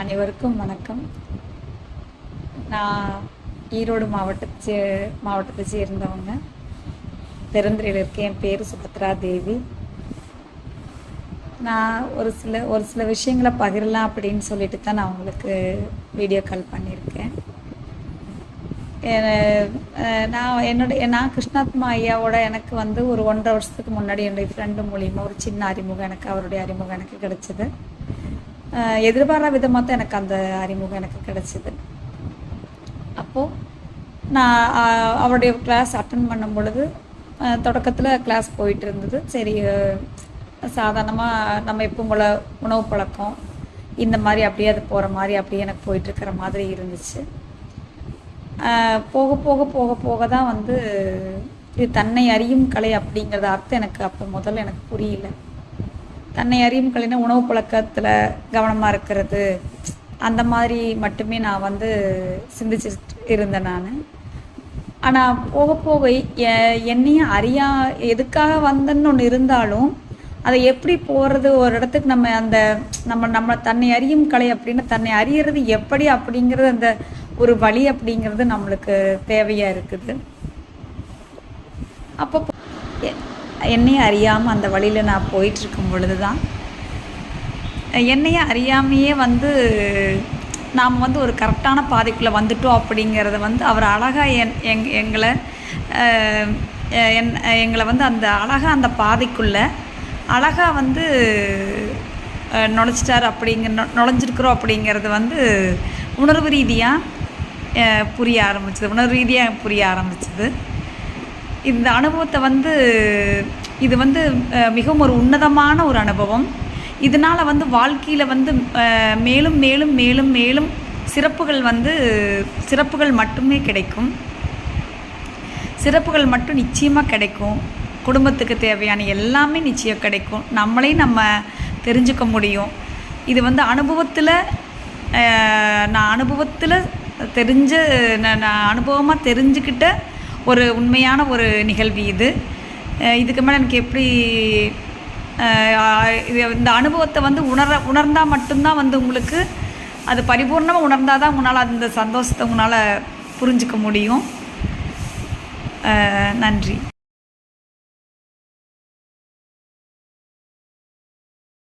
அனைவருக்கும் வணக்கம். நான் ஈரோடு மாவட்டத்தை சே மாவட்டத்தை சேர்ந்தவங்க. பெருந்துறையில் இருக்கேன். என் பேர் சுபத்ரா தேவி. நான் ஒரு சில ஒரு சில விஷயங்களை பகிரலாம் அப்படின்னு சொல்லிட்டு தான் நான் உங்களுக்கு வீடியோ கால் பண்ணியிருக்கேன். நான் என்னுடைய நான் கிருஷ்ணாத்மா ஐயாவோட எனக்கு வந்து ஒரு ஒன்றரை வருஷத்துக்கு முன்னாடி என்னுடைய ஃப்ரெண்டு மூலியமாக ஒரு சின்ன அறிமுகம் எனக்கு அவருடைய அறிமுகம் எனக்கு கிடச்சிது. அஹ் எதிர்பாராத விதமாக தான் எனக்கு அந்த அறிமுகம் எனக்கு கிடச்சிது. அப்போது நான் அவருடைய கிளாஸ் அட்டன் பண்ணும் பொழுது தொடக்கத்தில் கிளாஸ் போயிட்டு இருந்தது. சரி சாதாரணமாக நம்ம எப்பவும் போல் உணவு பழக்கம் இந்த மாதிரி அப்படியே அது போகிற மாதிரி அப்படியே எனக்கு போயிட்டுருக்கிற மாதிரி இருந்துச்சு. போக போக போக போக தான் வந்து இது தன்னை அறியும் கலை அப்படிங்கிறத அர்த்தம் எனக்கு அப்போ முதல்ல எனக்கு புரியல. தன்னை அறியும் கலைனா உணவு பழக்கத்தில் கவனமாக இருக்கிறது. அந்த மாதிரி மட்டுமே நான் வந்து சிந்திச்சுட்டு இருந்தேன் நான். ஆனால் போக போக எ- என்னையும் அறியா எதுக்காக வந்தேன்னு ஒன்று இருந்தாலும் அதை எப்படி போகிறது ஒரு இடத்துக்கு நம்ம அந்த நம்ம நம்ம தன்னை அறியும் கலை அப்படின்னு தன்னை அறியறது எப்படி அப்படிங்கிறது அந்த ஒரு வழி அப்படிங்கிறது நம்மளுக்கு தேவையாக இருக்குது. அப்போ என்னையும் அறியாமல் அந்த வழியில் நான் போயிட்டுருக்கும் பொழுது தான் என்னையே அறியாமையே வந்து நாம் வந்து ஒரு கரெக்டான பாதைக்குள்ளே வந்துட்டோம் அப்படிங்கிறத வந்து அவர் அழகாக என் எங் எங்களை என் எங்களை வந்து அந்த அழகாக அந்த பாதைக்குள்ளே அழகாக வந்து நுழைச்சிட்டார் அப்படிங்கிற நுழைஞ்சிருக்கிறோம் அப்படிங்கிறது வந்து உணர்வு ரீதியாக புரிய ஆரம்பிச்சது. உணர்வு ரீதியாக புரிய ஆரம்பிச்சது. இந்த அனுபவத்தை வந்து இது வந்து மிகவும் ஒரு உன்னதமான ஒரு அனுபவம். இதனால் வந்து வாழ்க்கையில் வந்து மேலும் மேலும் மேலும் மேலும் சிறப்புகள் வந்து சிறப்புகள் மட்டுமே கிடைக்கும். சிறப்புகள் மட்டும் நிச்சயமாக கிடைக்கும். குடும்பத்துக்கு தேவையான எல்லாமே நிச்சயம் கிடைக்கும். நம்மளே நம்ம தெரிஞ்சுக்க முடியும். இது வந்து அனுபவத்தில் நான் அனுபவத்தில் தெரிஞ்ச நான் நான் அனுபவமாக தெரிஞ்சுக்கிட்ட ஒரு உண்மையான ஒரு நிகழ்வு இது. இதுக்கு மேலே எனக்கு எப்படி இது இந்த அனுபவத்தை வந்து உணர உணர்ந்தால் மட்டும்தான் வந்து உங்களுக்கு அது பரிபூர்ணமாக உணர்ந்தால் தான் உங்களால் அந்த சந்தோஷத்தை உங்களால் புரிஞ்சுக்க முடியும். நன்றி.